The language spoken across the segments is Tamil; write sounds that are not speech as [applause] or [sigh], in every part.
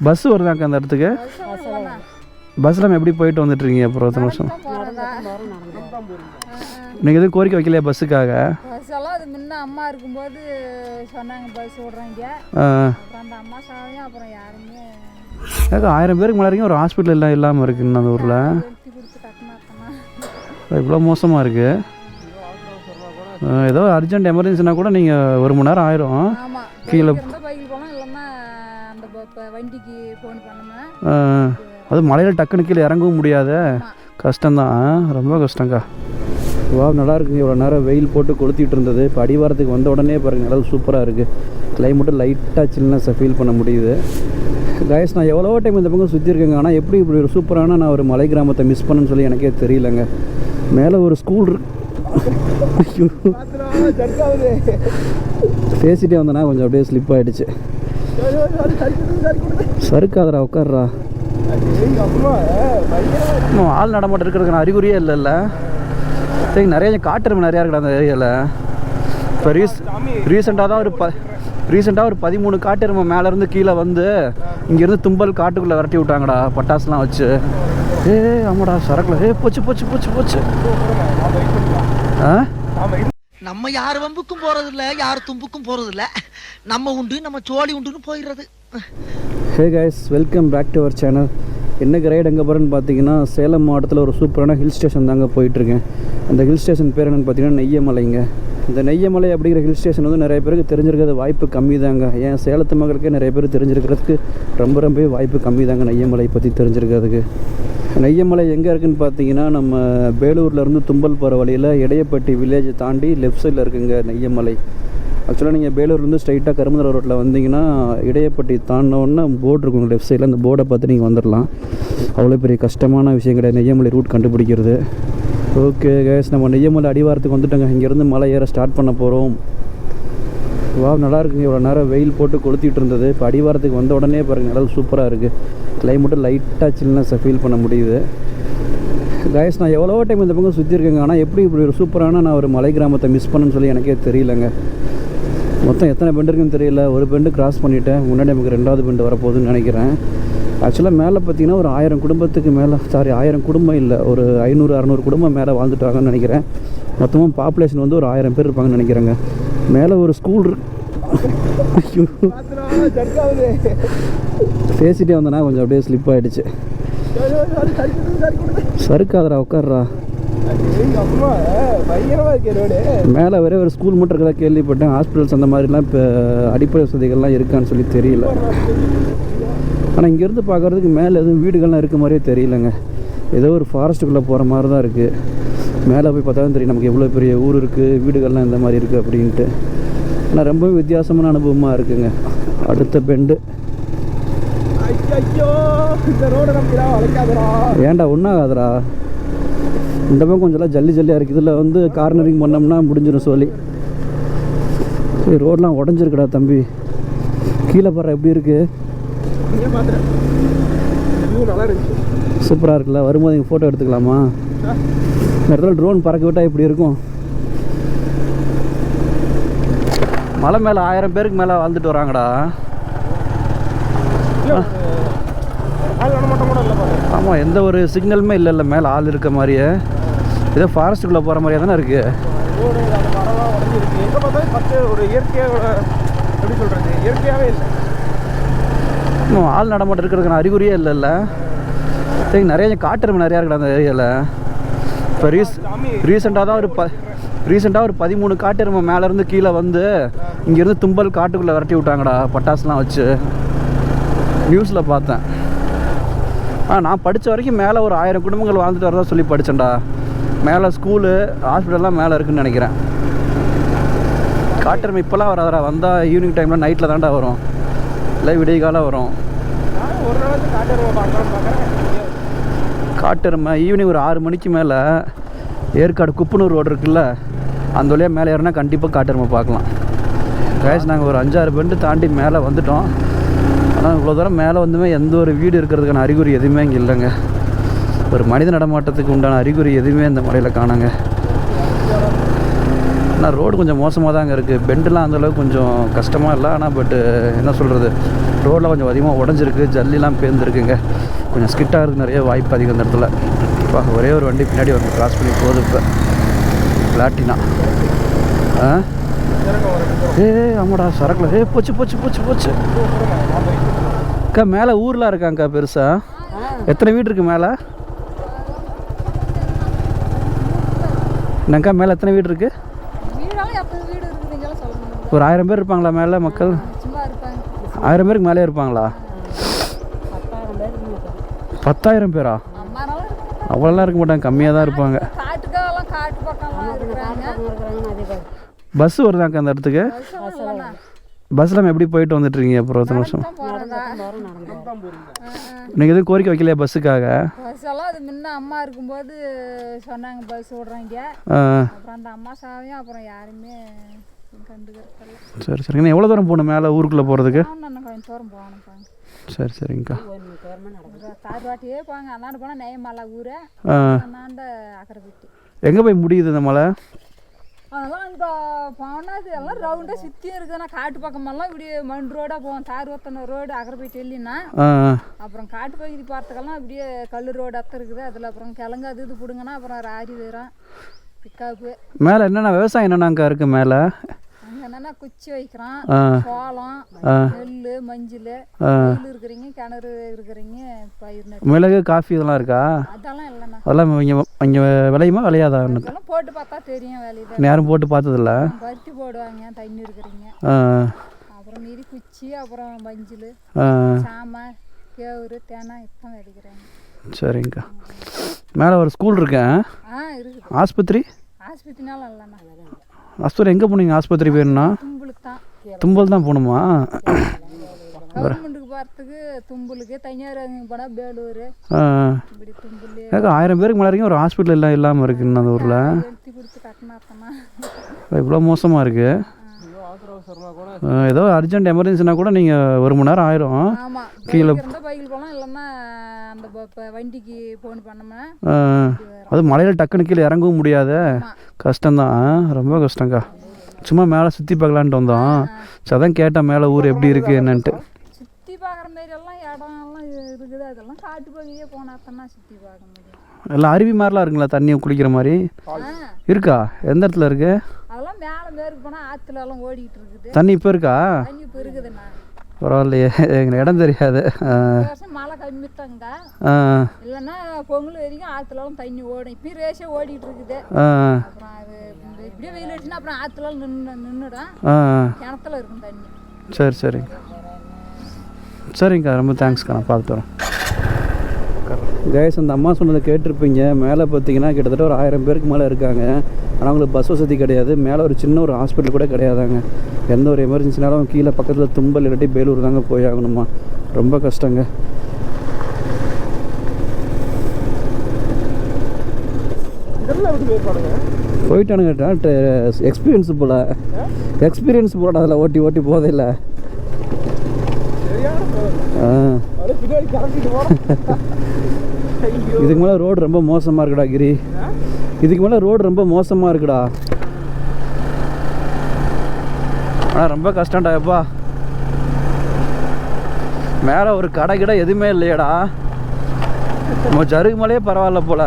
பஸ் வருதாக்கா அந்த இடத்துக்கு? பஸ்ஸில் எப்படி போயிட்டு வந்துட்டுருக்கீங்க அப்புறம் எத்தனை வருஷம்? நீங்கள் எதுவும் கோரிக்கை வைக்கலையா பஸ்ஸுக்காக? அது முன்ன அம்மா இருக்கும்போது சொன்னாங்க பஸ் விட்றாங்க. ஆ, அப்புறம் அந்த அம்மா சாவையும் அப்புறம் யாருமே ஏக்கா ஆயிரம் பேருக்கு மேலே ஒரு ஹாஸ்பிட்டல் எல்லாம் இல்லாமல் இருக்குன்னு அந்த ஊரில். இவ்வளோ மோசமாக இருக்குது ஏதோ அர்ஜென்ட் எமர்ஜென்சினா கூட நீங்கள் ஒரு மணி நேரம் ஆயிரும். கீழே வண்டிக்கு ஃபோன் பண்ணோம்னா அது மலையில் டக்குனு கீழே இறங்கவும் முடியாத. கஷ்டம்தான். ரொம்ப கஷ்டங்க்கா வா நல்லா இருக்குங்க. இவ்வளோ நேரம் வெயில் போட்டு கொளுத்திட்டு இருந்தது. இப்போ அடிவாரத்துக்கு வந்த உடனே பாருங்க நிழல் சூப்பராக இருக்குது கிளைமேட்டும் லைட்டாக சில்னஸை ஃபீல் பண்ண முடியுது. கைஸ் நான் எவ்வளோ டைம் இந்த பக்கம் சுற்றி இருக்கேங்க. ஆனால் எப்படி இப்படி ஒரு சூப்பரான நான் ஒரு மலை கிராமத்தை மிஸ் பண்ணேன்னு சொல்லி எனக்கே தெரியலங்க. மேலே ஒரு ஸ்கூல் பேசிட்டே வந்தேன்னா கொஞ்சம் அப்படியே ஸ்லிப் ஆகிடுச்சு சறுக்காதரா உட்கார்றா. இன்னும் ஆள் நடமாட்டம் இருக்கிறதுக்கு அறிகுறியே இல்லைல்ல. சரி நிறைய காட்டுறவு நிறையா இருக்குடா அந்த ஏரியாவில் இப்போ ரீஸ் ரீசெண்டாக தான் ஒரு ப ரீசெண்டாக ஒரு பதிமூணு காட்டெருமை மேலேருந்து கீழே வந்து இங்கேருந்து தும்பல் காட்டுக்குள்ளே விரட்டி விட்டாங்கடா பட்டாசுலாம் வச்சு. ஏ ஆமாடா சரக்குல. ஏ போச்சு போச்சு போச்சு போச்சு. ஆ? நம்ம யார் வம்புக்கும் போறதில்ல யார் தும்புக்கும் போறதில்ல. நம்ம உண்டு நம்ம சோழி உண்டுன்னு போயிடுறது. Hey guys welcome back to our channel என்ன ரைடு எங்கே போகிறேன்னு பார்த்தீங்கன்னா சேலம் மாவட்டத்தில் ஒரு சூப்பரான ஹில் ஸ்டேஷன் தாங்க போயிட்டுருக்கேன். அந்த ஹில் ஸ்டேஷன் பேர் என்னென்னு பார்த்தீங்கன்னா நெய்யமலைங்க. இந்த நெய்யமலை அப்படிங்கிற ஹில் ஸ்டேஷன் வந்து நிறைய பேருக்கு தெரிஞ்சிருக்கிறது வாய்ப்பு கம்மி தாங்க ஏன் சேலத்து மக்களுக்கே நிறைய பேர் தெரிஞ்சிருக்கிறதுக்கு ரொம்ப ரொம்பவே வாய்ப்பு கம்மி தாங்க நெய்யமலை பற்றி தெரிஞ்சிருக்கிறதுக்கு. நெய்யமலை எங்கே இருக்குன்னு பார்த்தீங்கன்னா நம்ம பேலூர்லேருந்து தும்பல் போகிற வழியில் இடையப்பட்டி வில்லேஜை தாண்டி லெஃப்ட் சைடில் இருக்குங்க நெய்யமலை. ஆக்சுவலாக நீங்கள் பேலூர்லேருந்து ஸ்ட்ரைட்டாக கருமந்தர ரோட்டில் வந்தீங்கன்னா இடையப்பட்டி தாண்டினோடனே போர்டு இருக்கும் லெஃப்ட் சைடில் அந்த போர்டை பார்த்து நீங்கள் வந்துடலாம் அவ்வளோ பெரிய கஷ்டமான விஷயம் கிடையாது. நெய்யமலை ரூட் கண்டுபிடிக்கிறது. ஓகே கேஸ் நம்ம நெய்யமலை அடிவாரத்துக்கு வந்துட்டோங்க. இங்கேருந்து மலை ஏற ஸ்டார்ட் பண்ண போகிறோம் வா நல்லா இருக்குங்க. இவ்வளோ நேரம் வெயில் போட்டு கொளுத்திட்டு இருந்தது. இப்போ அடிவாரத்துக்கு வந்த உடனே பாருங்கள் நிழல் சூப்பராக இருக்குது கிளைமேட்டும் லைட்டாக சில்னஸை ஃபீல் பண்ண முடியுது. கைஸ் நான் எவ்வளோ டைம் இந்த பக்கம் சுற்றிருக்கேங்க ஆனால் எப்படி இப்படி ஒரு சூப்பரான நான் ஒரு மலை கிராமத்தை மிஸ் பண்ணேன்னு சொல்லி எனக்கே தெரியலங்க. மொத்தம் எத்தனை பெண்டு இருக்குன்னு தெரியல. ஒரு பெண்டு கிராஸ் பண்ணிட்டேன். முன்னாடி நமக்கு ரெண்டாவது பெண்டு வரப்போகுதுன்னு நினைக்கிறேன். ஆக்சுவலாக மேலே பார்த்தீங்கன்னா ஒரு ஆயிரம் குடும்பத்துக்கு மேலே சாரி ஆயிரம் குடும்பம் இல்லை. ஒரு ஐநூறு அறநூறு குடும்பம் மேலே வாழ்ந்துட்டாங்கன்னு நினைக்கிறேன். மொத்தமாக பாப்புலேஷன் வந்து ஒரு ஆயிரம் பேர் இருப்பாங்கன்னு நினைக்கிறேங்க. மேலே ஒரு ஸ்கூல் பேசிட்டே வந்தேன்னா கொஞ்சம் அப்படியே ஸ்லிப் ஆகிடுச்சு சறுக்காதரா உட்கார்றா. மேலே வேற ஒரு ஸ்கூல் மட்டும் இருக்கிறதா கேள்விப்பட்டேன். ஹாஸ்பிட்டல்ஸ் அந்த மாதிரிலாம் இப்போ அடிப்படை வசதிகள்லாம் இருக்கான்னு சொல்லி தெரியல. ஆனால் இங்கேருந்து பார்க்குறதுக்கு மேலே எதுவும் வீடுகள்லாம் இருக்க மாதிரியே தெரியலங்க. ஏதோ ஒரு ஃபாரஸ்ட்டுக்குள்ளே போகிற மாதிரி தான் இருக்குது மேலே போய் பார்த்தா தான் தெரியும் நமக்கு எவ்வளோ பெரிய ஊர் இருக்குது வீடுகள்லாம் இந்த மாதிரி இருக்குது அப்படின்ட்டு. ஆனால் ரொம்ப வித்தியாசமான அனுபவமாக இருக்குங்க. அடுத்த பெண்டு. ஏன்டா ஒன்றாகாதடா இந்த பக்கம் கொஞ்சம்லாம் ஜல்லி ஜல்லியாக இருக்குது இதில் வந்து கார்னரிங் பண்ணோம்னா முடிஞ்சிடும் சொல்லி ரோடெலாம் உடஞ்சிருக்குடா தம்பி. கீழே பாரு எப்படி இருக்குது சூப்பராக இருக்குல்ல? வரும்போது இங்கே ஃபோட்டோ எடுத்துக்கலாமா? இந்த இடத்துல ட்ரோன் பறக்க விட்டால் இப்படி இருக்கும். மலை மேலே ஆயிரம் பேருக்கு மேலே வாழ்ந்துட்டு வராங்கடா. ஆமாம் எந்த ஒரு சிக்னலுமே இல்லைல்ல மேலே ஆள் இருக்க மாதிரியே. ஏதோ ஃபாரஸ்ட்டுக்குள்ளே போகிற மாதிரியே தானே இருக்குது ஒரு இயற்கையாக எப்படி சொல்றது இயற்கையாவே இல்லை. இன்னும் ஆள் நடமாட்டம் இருக்கிறதுக்கான அறிகுறியே இல்லைல்ல. சரி நிறைய காட்டுறவு நிறையா இருக்குடா அந்த ஏரியாவில் இப்போ ரீஸ் ரீசெண்டாக தான் ஒரு ப ரீசெண்டாக ஒரு பதிமூணு காட்டெருமை மேலேருந்து கீழே வந்து இங்கேருந்து தும்பல் காட்டுக்குள்ளே விரட்டி விட்டாங்கடா பட்டாசுலாம் வச்சு. நியூஸில் பார்த்தேன். ஆ நான் படித்த வரைக்கும் மேலே ஒரு ஆயிரம் குடும்பங்கள் வாழ்ந்துட்டு வரதா சொல்லி படித்தேன்டா மேலே ஸ்கூலு ஹாஸ்பிட்டல்லாம் மேலே இருக்குன்னு நினைக்கிறேன். காட்டெருமை இப்போல்லாம் வராதடா வந்தால் ஈவினிங் டைமில் நைட்டில் தான்டா வரும். இல்லை விடிய காலம் வரும். ஒரு நாள் காட்டெருமை பார்க்கலாம்னு பார்க்குறேன். காட்டெருமை ஈவினிங் ஒரு ஆறு மணிக்கு மேலே ஏற்காடு குப்பனூர் ரோடு இருக்குல்ல அந்த வழியாக மேலே ஏறினா கண்டிப்பாக காட்டெருமை பார்க்கலாம். கேஷ் நாங்கள் ஒரு அஞ்சாறு பெண்டு தாண்டி மேலே வந்துட்டோம். ஆனால் இவ்வளோ தூரம் மேலே வந்துமே எந்த ஒரு வீடு இருக்கிறதுக்கான அறிகுறி எதுவுமே இங்கே இல்லைங்க. ஒரு மனித நடமாட்டத்துக்கு உண்டான அறிகுறி எதுவுமே இந்த மலையில் காணாங்க. ஆனால் ரோடு கொஞ்சம் மோசமாக தாங்க இருக்குது பெண்டுலாம் அந்தளவுக்கு கொஞ்சம் கஷ்டமாக இல்லை. ஆனால் பட்டு என்ன சொல்கிறது ரோடில் கொஞ்சம் அதிகமாக உடஞ்சிருக்கு. ஜல்லிலாம் பேர்ந்துருக்குங்க கொஞ்சம் ஸ்கிட்டாக இருக்கு நிறைய வாய்ப்பு அதிகம் இந்த இடத்துல. இப்போ ஒரே ஒரு வண்டி பின்னாடி வந்து கிராஸ் பண்ணி போகுது இப்போ. பிளாட்டினா ஆ? ஏ ஆமாடா சரக்குல. ஏ போச்சு போச்சு போச்சு போச்சு. அக்கா மேலே ஊர்லாம் இருக்காங்க்கா பெருசா? எத்தனை வீடு இருக்கு மேலே? என்னக்கா மேலே எத்தனை வீடு இருக்கு? வீடெல்லாம் எத்தனை வீடு இருக்குதுங்கெல்லாம் சொல்ல முடியும் ஒரு ஆயிரம் பேர் இருப்பாங்களா மேலே மக்கள்? ஆயிரம் பேருக்கு மேலே இருப்பாங்களா? பத்தாயிரம் பேரா. அவ்வளோலாம் இருக்க மாட்டாங்க கம்மியாக தான் இருப்பாங்க. பஸ் வருதாக்கா அந்த இடத்துக்கு? பஸ்ஸில் எப்படி போயிட்டு வந்துட்டு இருக்கீங்க அப்புறம் எத்தனை வருஷம்? நீங்கள் எதுவும் கோரிக்கை வைக்கலையா பஸ்ஸுக்காக? பஸ் எல்லாம் அது முன்ன அம்மா இருக்கும்போது சொன்னாங்க பஸ் விட்றாங்க அப்புறம் அந்த அம்மா சாவையும் அப்புறம் யாருமே சரி சரிங்கண்ணா எவ்வளோ தூரம் போகணும் மேலே ஊருக்குள்ளே போகிறதுக்கு? தூரம் போகணும்ப்பா சரி சரிங்கக்கா தார்வாட்டியே போங்க. அந்தாண்டு போனால் நெய்யமலை ஊர் ஆ. அந்தாண்ட அக்கரைப்பட்டி எங்கே போய் முடியுது இந்த மலை? அதெல்லாம் அங்கே போனால் அது எல்லாம் ரவுண்டாக சுற்றியும் இருக்குதுண்ணா காட்டு பக்கமெல்லாம் இப்படி மண் ரோடாக போவோம் தார் ஒத்தனை ரோடு அக்கரைப்பட்டி இல்லைன்னா ஆ ஆ. அப்புறம் காட்டு பகுதி பார்த்துக்கெல்லாம் அப்படியே கல் ரோடு அத்தை இருக்குது. அதில் அப்புறம் கிழங்கு அது இது பிடுங்கன்னா அப்புறம் ராரி வீரம் பிக்காப்பு. மேலே என்னென்ன விவசாயம் என்னென்னாக்கா இருக்குது மேலே? அங்கே என்னென்னா குச்சி வைக்கிறோம் சோளம். நெல் மஞ்சள் இருக்கிறீங்க கிணறு இருக்கிறீங்க பயிர் மிளகு காஃபி இதெல்லாம் இருக்கா? அதெல்லாம் இல்லைண்ணா. அதெல்லாம் இங்கே இங்கே விளையுமா விளையாதா போட்டு பார்த்தா தெரியும் வேலையில் நேரம் போட்டு பார்த்ததில்ல. பருத்தி போடுவாங்க தண்ணி இருக்கிறீங்க. அப்புறம் மீதி குச்சி அப்புறம் மஞ்சள் சாமை கேவுரு தேனாய் இதான் விதைக்கிறாங்க. சரிங்கக்கா. மேலே ஒரு ஸ்கூல் இருக்கேன் ஆஸ்பத்திரி? ஆஸ்பத்திரினாலும் இல்லைண்ணா. ஆஸ்பத்திரி எங்கே போனீங்க? ஆஸ்பத்திரி போயிருந்தா தும்பல் தான் போகணுமா? ஏக்கா ஆயிரம் பேருக்கு மேலே வரைக்கும் ஒரு ஹாஸ்பிட்டல் எல்லாம் இல்லாமல் இருக்குன்னு அந்த ஊரில். இவ்வளோ மோசமாக இருக்குது ஏதோ அர்ஜென்ட் எமர்ஜென்சினா கூட நீங்கள் ஒரு மணி நேரம் ஆயிரும். கீழே அந்த வண்டிக்கு ஃபோன் பண்ணோம்னா அது மலையில் டக்குன்னு கீழே இறங்கவும் முடியாது. கஷ்டம்தான். ரொம்ப கஷ்டங்க்கா சும்மா மேலே சுற்றி பார்க்கலான்ட்டு வந்தோம். அதான் கேட்டேன் மேலே ஊர் எப்படி இருக்குது என்னன்ட்டு. சுற்றி பார்க்குற மாரி எல்லாம் இடம் எல்லாம் இருக்குது. அதெல்லாம் காட்டு பகுதியே போனாத்தனா சுற்றி பார்க்க முடியும். எல்லாம் அருவி மாதிரிலாம் இருக்குங்களா? தண்ணியை குளிக்கிற மாதிரி? இருக்கா? எந்த இடத்துல இருக்கு? அதெல்லாம் மேலே மேற்கு போனால் ஆற்றுல எல்லாம் ஓடிக்கிட்டு இருக்குது. தண்ணி இப்போ இருக்கா? தண்ணி இப்போ இருக்குதுண்ணா. பரவாயில்லையே. எங்களுக்கு இடம் தெரியாது. மழை கம்மித்தாங்க ஆ, இல்லைன்னா பொங்கல் வரைக்கும் ஆற்றுலலாம் தண்ணி ஓடும். இப்பயும் ரேஷே ஓடிட்டு இருக்குது. அப்புறம் அது இப்படியே வெயில் அடிச்சுன்னா அப்புறம் ஆற்றுலாம் நின்று நின்றுடும் ஆ. கிணத்துல இருக்கும் தண்ணி. சரி சரிங்க. சரிங்கக்கா ரொம்ப தேங்க்ஸ்க்கா நான் பார்த்துட்டு வரேன். கைஸ் அந்த அம்மா சொன்னதை கேட்டிருப்பீங்க. மேலே பார்த்தீங்கன்னா கிட்டத்தட்ட ஒரு ஆயிரம் பேருக்கு மேலே இருக்காங்க. ஆனால் அவங்களுக்கு பஸ் வசதி கிடையாது. மேலே ஒரு சின்ன ஒரு ஹாஸ்பிட்டல் கூட கிடையாதாங்க. எந்த ஒரு எமர்ஜென்சினாலும் கீழே பக்கத்தில் தும்பல் இல்லாட்டி பேலூர் தாங்க போய் ஆகணுமா ரொம்ப கஷ்டங்க. போயிட்டானுங்க எக்ஸ்பீரியன்ஸ் போல். எக்ஸ்பீரியன்ஸ் போல. அதில் ஓட்டி ஓட்டி போதையில்ல சரியான போகுது. ஆ அப்படியே பின்னாடி கறக்கிட்டு போகிறோம் ஐயோ இதுக்கு மேலே ரோடு ரொம்ப மோசமாக இருக்குடா கிரி. இதுக்கு மேலே ரோடு ரொம்ப மோசமாக இருக்குடா. ஆனால் ரொம்ப கஷ்டம்டா எப்பா. மேலே ஒரு கடை கிடை எதுவுமே இல்லையேடா. நம்ம ஜருகுமலையே பரவாயில்ல போல.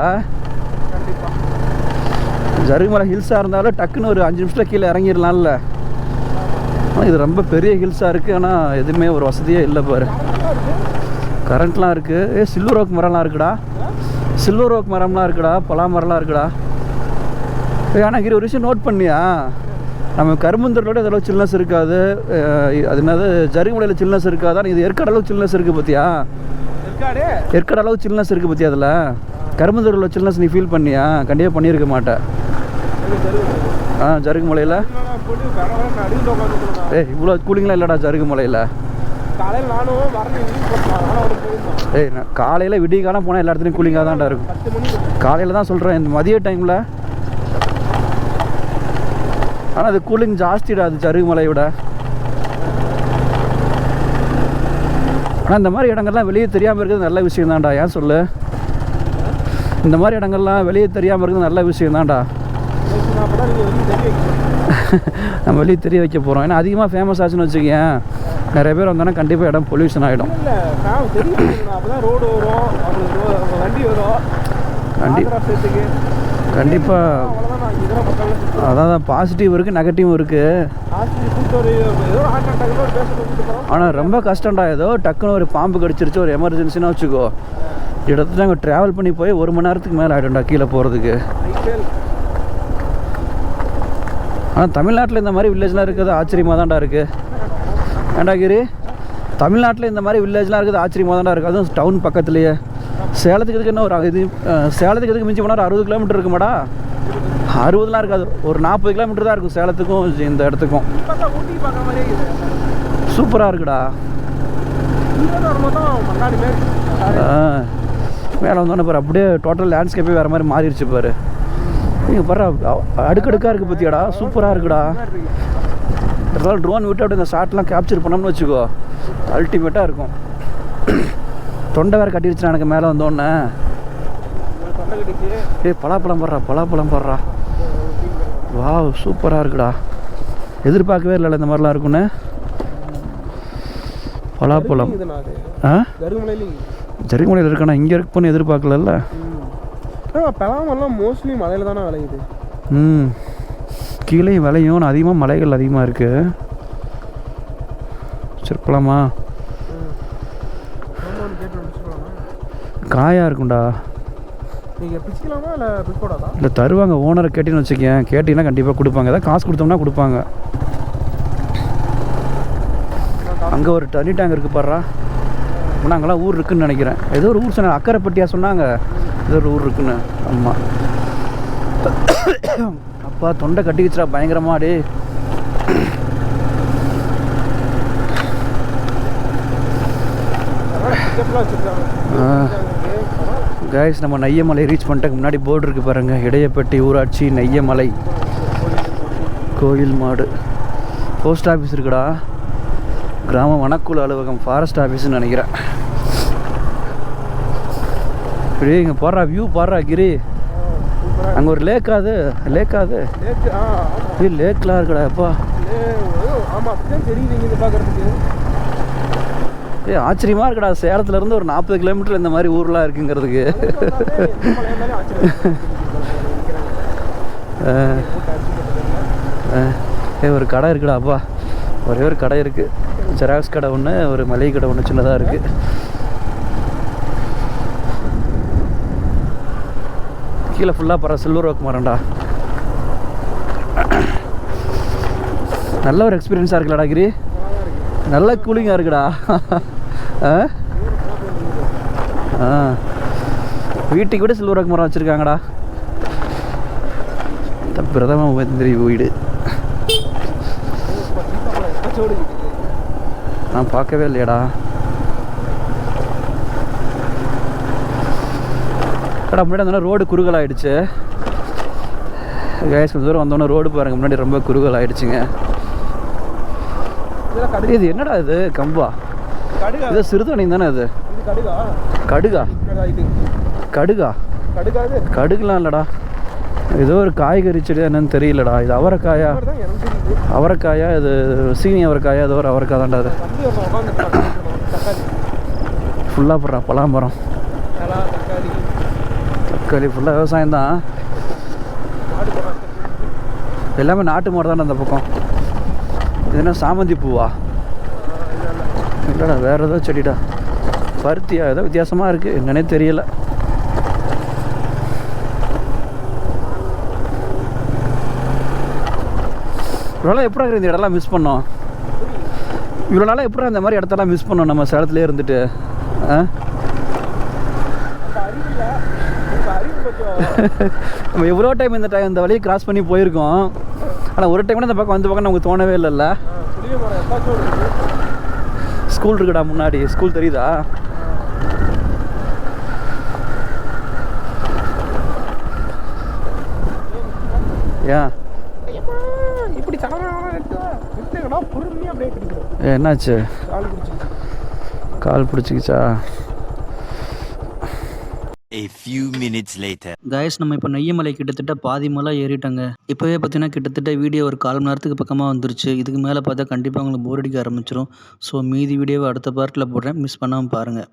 ஜருகுமலை ஹில்ஸாக இருந்தாலும் டக்குன்னு ஒரு அஞ்சு நிமிஷத்தில் கீழே இறங்கிடலாம்ல. ஆனால் இது ரொம்ப பெரிய ஹில்ஸாக இருக்குது ஆனால் எதுவுமே ஒரு வசதியே இல்லை பாரு. கரண்ட்லாம் இருக்குது ஏ சில்வர் ஓக் மரம்லாம் இருக்குடா. சில்வர் ஓக் மரம்லாம் இருக்குடா. பலா மரம்லாம் இருக்குடா ஆனால் கிரி ஒரு விஷயம் நோட் பண்ணியா? நம்ம கரும்புந்தரோட இதெல்லாம் சில்னஸ் இருக்காது. அது என்னது? ஜருகுமலையில் சில்னஸ் இருக்காது? ஆனால் இது ஏற்காடு அளவு சில்னஸ் இருக்குது பார்த்தியா இருக்காடே ஏற்காடு அளவு சில்னஸ் இருக்குது பார்த்தியா அதில்? கரும்புந்தூரில் சில்னஸ் நீ ஃபீல் பண்ணியா? கண்டிப்பாக பண்ணியிருக்க மாட்டேன் ஆ ஜருகுமலையில் மலையில்? ஏ ஏய் இவ்வளோ கூலிங்லாம் இல்லைடா ஜருகுமலையில் மலையில். ஏய் நான் காலையில் விடிய காலம் போனால் எல்லா இடத்துலையும் கூலிங்காக தான்டா இருக்கும். காலையில் தான் சொல்கிறேன் இந்த மதிய டைமில் ஆனால் அது கூலிங் ஜாஸ்திடா அது ஜருகுமலையை விட. ஆனால் இந்த மாதிரி இடங்கள்லாம் வெளியே தெரியாமல் இருக்கிறது நல்ல விஷயம் தான்டா. ஏன் சொல்லு? இந்த மாதிரி இடங்கள்லாம் வெளியே தெரியாமல் இருக்கிறது நல்ல விஷயம் தான்டா நான் அப்போ நீங்கள் வந்து தெரிய வைக்கணும் [laughs] நம்ம வெளியே தெரிய வைக்க போகிறோம் ஏன்னா அதிகமாக ஃபேமஸ் ஆச்சுன்னு வச்சுக்கேன் நிறைய பேர் வந்தோன்னா கண்டிப்பாக இடம் பொல்யூஷன் ஆகிடும் ரோடு வரும் வண்டி வரும். கண்டிப்பாக மக்கள் அதான் பாசிட்டிவ் இருக்குது நெகட்டிவும் இருக்குது ஆனால் ரொம்ப கஷ்டம்டா. ஏதோ டக்குன்னு ஒரு பாம்பு கடிச்சிருச்சு ஒரு எமர்ஜென்சின்னு வச்சுக்கோ. இடத்துல நாங்கள் ட்ராவல் பண்ணி போய் ஒரு மணி நேரத்துக்கு மேலே ஆகிடும்டா கீழே போகிறதுக்கு ஆனால் தமிழ்நாட்டில் இந்த மாதிரி வில்லேஜ்லாம் இருக்கிறது ஆச்சரியமாக தான்டா இருக்குது ஏண்டா கிரி? தமிழ்நாட்டில் இந்த மாதிரி வில்லேஜ்லாம் இருக்குது ஆச்சரியமாக தான்டா இருக்குது அதுவும் டவுன் பக்கத்துலேயே. சேலத்துக்கு இதுக்கு என்ன ஒரு இது சேலத்துக்கு இதுக்கு மிஞ்சி போனால் ஒரு அறுபது கிலோமீட்டர் இருக்குமாடா? அறுபதுலாம் இருக்காது. ஒரு நாற்பது கிலோமீட்டர் தான் இருக்கும் சேலத்துக்கும் இந்த இடத்துக்கும். சூப்பராக இருக்குடா. ஆ மேலே வந்தோன்னே பாரு அப்படியே டோட்டல் லேண்ட்ஸ்கேப்பே வேறு மாதிரி மாறிடுச்சு பாரு. நீங்கள் பாரு அடுக்கடுக்காக இருக்குது பற்றியாடா சூப்பராக இருக்குடா. இருந்தாலும் ட்ரோன் விட்டு அப்படியே இந்த ஷாட்லாம் கேப்சர் பண்ணோம்னு வச்சுக்கோ. அல்டிமேட்டாக இருக்கும். தொண்டை வேறு கட்டிடுச்சு எனக்கு மேலே வந்தோடனே. ஏய் பலாப்பழம் போடுறா பலாப்பழம் போடுறா. வா சூப்பராக இருக்குடா. எதிர்பார்க்கவே இல்லைல்ல இந்த மாதிரிலாம் இருக்குன்னு பலாப்பழம். ஆ? ஜெரிமலையில் இருக்கணும் இங்கே இருக்குன்னு எதிர்பார்க்கலல்ல? ஆனால் பலாமெல்லாம் மோஸ்ட்லி மலையில் தானே விளையுது. ம். கீழே விலையும் ஆனால் அதிகமாக மலைகள் அதிகமாக இருக்குது சரி பிடிச்சிக்கலாமா காயாக இருக்கும்டா. இல்லை தருவாங்க ஓனரை கேட்டின்னு வச்சுக்கேன் கேட்டிங்கன்னா கண்டிப்பாக கொடுப்பாங்க. ஏதாவது காசு கொடுத்தோம்னா கொடுப்பாங்க. அங்கே ஒரு தண்ணி டேங்க் இருக்குது பாடுறா அங்கெல்லாம் ஊர் இருக்குன்னு நினைக்கிறேன். ஏதோ ஒரு ஊர் சொன்னாங்க. அக்கரைப்பட்டியா சொன்னாங்க. ஏதோ ஒரு ஊர் இருக்குண்ணே. ஆமாம் அப்பா தொண்டை கட்டிக்கிச்சுடா பயங்கரமா டே கைஸ் நம்ம நையமலை ரீச் பண்ணிட்டதுக்கு முன்னாடி போர்டு இருக்குது பாருங்கள் இடையப்பட்டி ஊராட்சி நையமலை கோயில் மாடு. போஸ்ட் ஆஃபீஸ் இருக்குடா. கிராம வனக்குழு அலுவலகம் ஃபாரஸ்ட் ஆஃபீஸ்னு நினைக்கிறேன். இப்படியே இங்கே போடுறா வியூ பாடுறா கிரி. அங்கே ஒரு லேக் அது? லேக் அது? லேக்லாம் இருக்குடா பார்க்குறதுக்கு ஏ ஆச்சரியமாக இருக்குடா சேலத்துல இருந்து ஒரு நாற்பது கிலோமீட்டர் இந்த மாதிரி ஊர்லாம் இருக்குங்கிறதுக்கு. [laughs] ஏ ஒரு கடை இருக்குடா அப்பா. ஒரே ஒரு கடை இருக்குது ஜெராக்ஸ் கடை ஒன்று ஒரு மளிகை கடை ஒன்று சின்னதாக இருக்குது கீழே ஃபுல்லாக பர சில்வர் ஒர்க் மரம்டா நல்ல ஒரு எக்ஸ்பீரியன்ஸாக இருக்குல்லடா கிரி. நல்ல கூலிங்காக இருக்குடா. ஆ? வீட்டுக்கு கூட சில்வர் ஒர்க் மரம் வச்சுருக்காங்கடா. பிரதம மந்திரி வீடு. நான் பார்க்கவே இல்லையடா. கடா முன்னாடி வந்தோடனே ரோடு குறுகல் ஆயிடுச்சு கேஸ் கொஞ்சம் தூரம் வந்தோடனே ரோடு பாருங்க முன்னாடி ரொம்ப குறுகல் கடுகு. இது என்னடா இது? கம்பா. இது சிறுதணி தானே இது? இது கடுகா. கடுகா. கடுகுலாம் இல்லைடா. ஏதோ ஒரு காய்கறி செடி என்னன்னு தெரியலடா. இது அவரைக்காயா? அவரைக்காயா? இது சீனி அவரைக்காயா? ஏதோ ஒரு அவரைக்காய் தான்டா அது. ஃபுல்லாக போடுறான் தக்காளி. தக்காளி ஃபுல்லாக விவசாயம் தான் எல்லாமே நாட்டு மாடு தானே அந்த பக்கம். இது என்ன சாமந்தி பூவா? இல்லைடா வேறு ஏதோ செடிடா. பருத்தியா? ஏதோ வித்தியாசமாக இருக்குது என்னன்னே தெரியல. இவ்வளோ நாள் எப்படி இந்த இடம்லாம் மிஸ் பண்ணோம். இவ்வளோ நாளாக எப்படி இந்த மாதிரி இடத்தெல்லாம் மிஸ் பண்ணோம்? நம்ம சேலத்துலேயே இருந்துட்டு. ஆ இப்போ அறிவு கொஞ்சம் நம்ம எவ்வளோ டைம் இந்த டைம் இந்த வழியை கிராஸ் பண்ணி போயிருக்கோம். ஆனால் ஒரு டைம் கூட இந்த பக்கம் வந்து பக்கம் நமக்கு தோணவே இல்லைல்ல. ஸ்கூல் இருக்குடா முன்னாடி. ஸ்கூல் தெரியுதா? ஏன்? இப்படி என்னாச்சு? கால் பிடிச்சிக்கிச்சா? Minutes later. கைஸ் நம்ம இப்போ நெய்யமலை கிட்டத்தட்ட பாதி மலை ஏறிட்டோங்க. இப்போவே பார்த்தீங்கன்னா கிட்டத்தட்ட வீடியோ ஒரு கால் மணி நேரத்துக்கு பக்கமாக வந்துருச்சு. இதுக்கு மேலே பார்த்தா கண்டிப்பாக உங்களுக்கு போர் அடிக்க ஆரம்பிச்சிடும் ஸோ மீதி வீடியோவை அடுத்த பார்ட்டில் போடுறேன். மிஸ் பண்ணாமல் பாருங்கள்